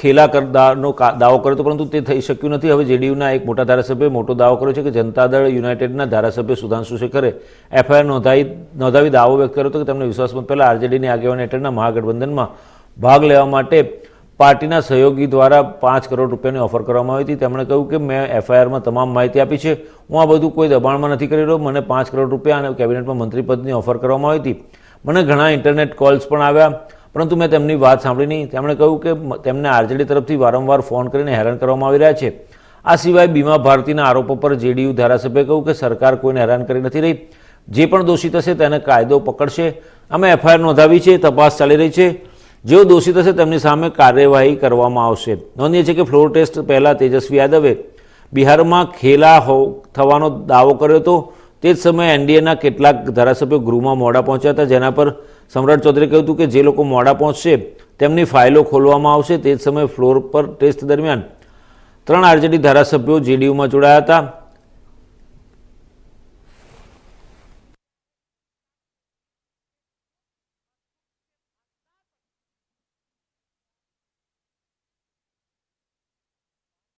ખેલા કરદાનો દાવો કર્યો હતો, પરંતુ તે થઈ શક્યું નથી. હવે જેડીયુના એક મોટા ધારાસભ્યએ મોટો દાવો કર્યો છે કે જનતા દળ યુનાઇટેડના ધારાસભ્ય સુધાંશુ શેખરે એફઆઈઆર નોંધાવી નોંધાવી દાવો વ્યક્ત કર્યો હતો કે તેમને વિશ્વાસમત પહેલાં આરજેડીની આગેવાની હેઠળના મહાગઠબંધનમાં ભાગ લેવા માટે પાર્ટીના સહયોગી દ્વારા પાંચ કરોડ રૂપિયાની ઓફર કરવામાં આવી હતી. તેમણે કહ્યું કે મેં એફઆઈઆરમાં તમામ માહિતી આપી છે. હું આ બધું કોઈ દબાણમાં નથી કરી રહ્યો. મને પાંચ કરોડ રૂપિયા અને કેબિનેટમાં મંત્રીપદની ઓફર કરવામાં આવી હતી. મને ઘણા ઇન્ટરનેટ કોલ્સ પણ આવ્યા. પરંતુ મેં તેમની વાત સાંભળી નહીં. તેમણે કહ્યું કે તેમને આરજેડી તરફથી વારંવાર ફોન કરીને હેરાન કરવામાં આવી રહ્યા છે. આ સિવાય બીમા ભારતીના આરોપો પર જેડીયુ ધારાસભ્યએ કહ્યું કે સરકાર કોઈને હેરાન કરી નથી રહી. જે પણ દોષિત હશે તેને કાયદો પકડશે. અમે એફઆઈઆર નોંધાવી છે, તપાસ ચાલી રહી છે. જેઓ દોષિત હશે તેમની સામે કાર્યવાહી કરવામાં આવશે. નોંધીએ છે કે ફ્લોર ટેસ્ટ પહેલાં તેજસ્વી યાદવે બિહારમાં ખેલા હો, થવાનો દાવો કર્યો હતો. તે જ સમયે એનડીએના કેટલાક ધારાસભ્યો ગૃહમાં મોડા પહોંચ્યા હતા, જેના પર સમ્રાટ ચૌધરીએ કહ્યું હતું કે જે લોકો મોડા પહોંચશે, તેમની ફાઇલો ખોલવામાં આવશે. તે જ સમયે ફ્લોર પર ટેસ્ટ દરમિયાન ત્રણ આરજેડી ધારાસભ્યો જેડીયુમાં જોડાયા હતા.